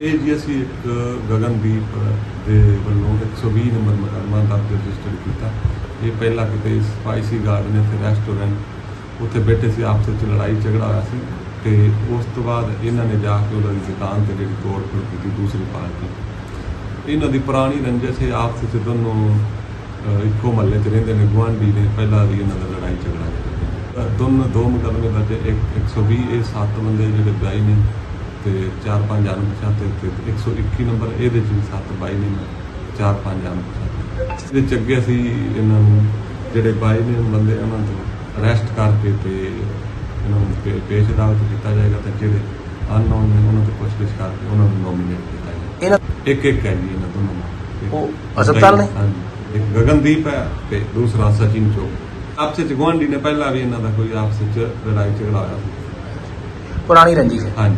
ਇਹ ਜੀ ਅਸੀਂ ਇੱਕ ਗਗਨਦੀਪ ਦੇ ਵੱਲੋਂ 120 ਨੰਬਰ ਮੁਕੱਦਮਾ ਦਾ ਰਜਿਸਟਰ ਕੀਤਾ। ਇਹ ਪਹਿਲਾਂ ਕਿਤੇ ਸਪਾਈਸੀ ਗਾਰਡਨ ਇੱਥੇ ਰੈਸਟੋਰੈਂਟ, ਉੱਥੇ ਬੈਠੇ ਸੀ, ਆਪਸ ਵਿੱਚ ਲੜਾਈ ਝਗੜਾ ਹੋਇਆ ਸੀ ਤੇ ਉਸ ਤੋਂ ਬਾਅਦ ਇਹਨਾਂ ਨੇ ਜਾ ਕੇ ਉਹਨਾਂ ਦੀ ਦੁਕਾਨ ਤੇ ਜਿਹੜੀ ਤੋੜ ਫੋੜ ਕੀਤੀ, ਦੂਸਰੀ ਪਾਰਟੀ ਇਹਨਾਂ ਦੀ ਪੁਰਾਣੀ ਰੰਜਿਸ਼ ਹੈ ਆਪਸ ਵਿੱਚ ਦੋਨੋਂ ਇੱਕੋ ਮਹੱਲੇ 'ਚ ਰਹਿੰਦੇ ਨੇ, ਗੁਆਂਢੀ ਨੇ, ਪਹਿਲਾਂ ਵੀ ਇਹਨਾਂ ਦਾ ਲੜਾਈ ਝਗੜਾ ਦੋਨੋਂ, ਦੋ ਮੁਕੱਦਮੇ ਦਰਜ ਹੈ। ਇੱਕ 120 ਇਹ ਸੱਤ ਬੰਦੇ ਜਿਹੜੇ ਬਾਈ ਨੇ। ਤੇ ਚਾਰ ਪੰਜ ਅਣਪਛਾਤੇ ਤੇ 121 ਨੰਬਰ ਇਹਦੇ ਚ ਵੀ ਸੱਤ ਬਾਈ ਨੇ ਚਾਰ ਪੰਜ ਅਣਪਛਾਤੇ। ਇਹਦੇ ਚ ਅੱਗੇ ਅਸੀਂ ਇਹਨਾਂ ਨੂੰ ਜਿਹੜੇ ਬਾਈ ਨੇ ਬੰਦੇ ਉਹਨਾਂ ਨੂੰ ਅਰੈਸਟ ਕਰਕੇ ਤੇ ਇਹਨਾਂ ਨੂੰ ਪੇਸ਼ ਅਦਾਲਤ ਕੀਤਾ ਜਾਏਗਾ ਤੇ ਜਿਹੜੇ ਅਨਨੋਨ ਨੇ ਉਹਨਾਂ ਤੋਂ ਪੁੱਛਗਿੱਛ ਕਰਕੇ ਉਹਨਾਂ ਨੂੰ ਨੋਮੀਨੇਟ ਕੀਤਾ ਜਾਏਗਾ। ਇਹਨਾਂ ਇੱਕ ਇੱਕ ਹੈ ਜੀ ਇਹਨਾਂ ਦੋਨੋਂ ਉਹ ਹਸਪਤਾਲ ਨੇ? ਇੱਕ ਗਗਨਦੀਪ ਹੈ ਤੇ ਦੂਸਰਾ ਸਚਿਨ ਚੋਕ ਆਪਸੇ ਚ ਗੁਆਂਢੀ ਨੇ ਪਹਿਲਾਂ ਵੀ ਇਹਨਾਂ ਦਾ ਕੋਈ ਆਪਸ ਚ ਲੜਾਈ ਝਗੜਾ ਹੋਇਆ ਪੁਰਾਣੀ ਰੰਜਿਸ਼ ਹੈ। ਹਾਂਜੀ।